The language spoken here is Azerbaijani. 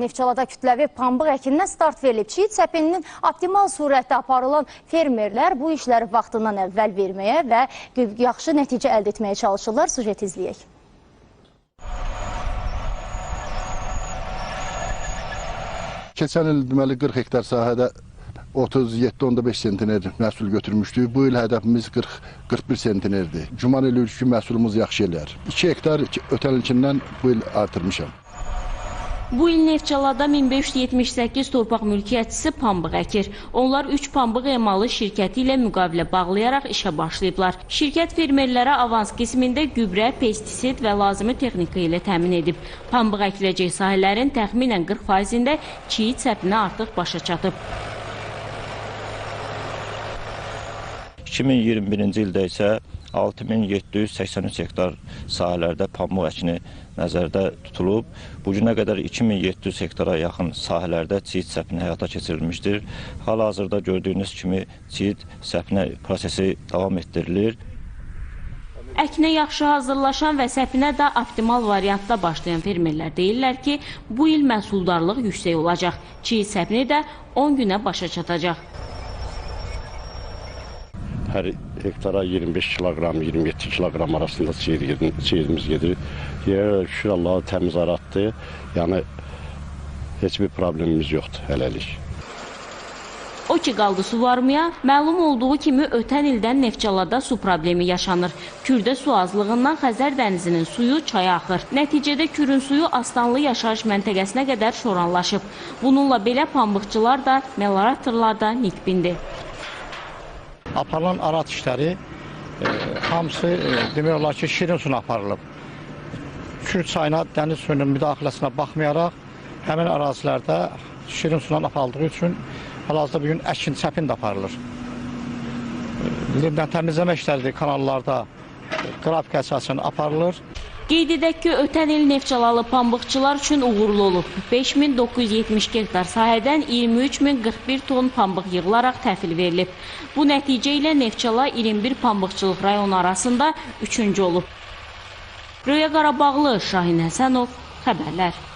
Neftçalada kütləvi pambıq əkindən start verilib. Çiğit səpininin optimal surətdə aparılan fermerlər bu işləri vaxtından əvvəl verməyə və yaxşı nəticə əldə etməyə çalışırlar. Sujet izləyək. Keçən il deməli 40 hektar sahədə 37.5 sentiner məhsul götürmüşdük. Bu il hədəfimiz 40 41 sentinerdir. Güman edirik ki, məhsulumuz yaxşı elər. 2 hektar ötən ilkindən bu il artırmışam. Bu il Neftçalada 1578 torpaq mülkiyyətçisi pambıq əkir. Onlar 3 pambıq emalı şirkəti ilə müqavilə bağlayaraq işə başlayıblar. Şirkət fermerlərə avans qismində gübrə, pestisid və lazımi texnika ilə təmin edib. Pambıq əkiləcək sahələrin təxminən 40%-də çiğit səpinə artıq başa çatıb. 2021-ci ildə isə 6783 hektar sahələrdə pambıq əkini nəzərdə tutulub. Bu günə qədər 2700 hektara yaxın sahələrdə çiğit səpinə həyata keçirilmişdir. Hal-hazırda gördüyünüz kimi çiğit səpinə prosesi davam etdirilir. Əkinə yaxşı hazırlaşan və səpinə də optimal variantda başlayan fermerlər deyirlər ki, bu il məhsuldarlıq yüksək olacaq. Çiğit səpini də 10 günə başa çatacaq. Hər hektara 25 kiloqram, 27 kiloqram arasında çiğdimiz gedir. Yerə şükür Allah təmiz aratdı. Yəni heç bir problemimiz yoxdur hələlik. O ki qaldı su varmaya, məlum olduğu kimi ötən ildən Neftçalada su problemi yaşanır. Kürdə su azlığından Xəzər dənizinin suyu çaya axır. Nəticədə Kürün suyu Aslanlı yaşayış məntəqəsinə qədər şoranlaşıb. Bununla belə pambıqçılar da, melioratorlar da nikbindir. Aparılan arat işləri e, hamısı e, demək olar ki, şirin suna aparılıb. Kür çayına dəniz suyunun müdaxiləsinə baxmayaraq həmin ərazilərdə şirin sunan aparıldığı üçün hal-hazırda bugün əkin çəpin də aparılır. E, Limdən təmizləmə işləri kanallarda e, qrafika əsasən aparılır. Qeyd edək ki, ötən il Neftçalalı pambıqçılar üçün uğurlu olub. 5972 hektar sahədən 23041 ton pambıq yığılaraq təhvil verilib. Bu nəticə ilə Neftçala 21 pambıqçılıq rayonu arasında 3-cü olub. Röya Qarabağlı, Şahin Həsənov, xəbərlər.